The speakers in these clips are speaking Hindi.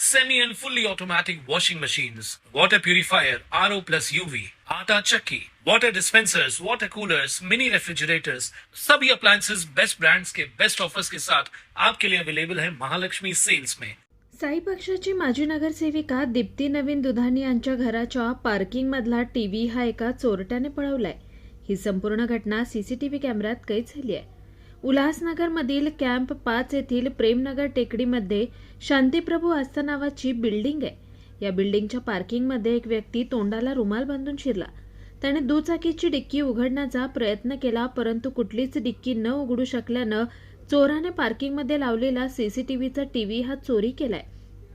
semi and fully automatic washing machines, water purifier, RO plus UV, आटा चक्की, water dispensers, water coolers, mini refrigerators, सभी appliances बेस्ट ब्रांड्स के बेस्ट ऑफर्स के साथ आपके लिए अवेलेबल है महालक्ष्मी सेल्स में। साई पक्षाची माजी नगरसेविका दीप्ती नवीन दुधानी यांच्या घराच्या पार्किंगमधला टीव्ही हा एका चोरट्याने पळवलाय. ही संपूर्ण घटना सीसीटीव्ही कॅमेऱ्यात कैद झाली आहे. उल्हासनगरमधील कॅम्प पाच येथील प्रेमनगर टेकडीमध्ये शांतीप्रभू आस्था नावाची बिल्डिंग आहे. या बिल्डिंगच्या पार्किंगमध्ये एक व्यक्ती तोंडाला रुमाल बांधून शिरला. त्याने दुचाकीची डिक्की उघडण्याचा प्रयत्न केला परंतु कुठलीच डिक्की न उघडू शकल्यानं चोराने पार्किंगमध्ये लावलेला सीसीटीव्हीचा टीव्ही हा चोरी केलाय.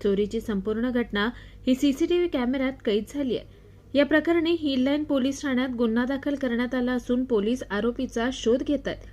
चोरीची संपूर्ण घटना ही सीसीटीव्ही कॅमेऱ्यात कैद झाली आहे. या प्रकरणी हिललाईन पोलीस ठाण्यात गुन्हा दाखल करण्यात आला असून पोलीस आरोपीचा शोध घेत आहेत.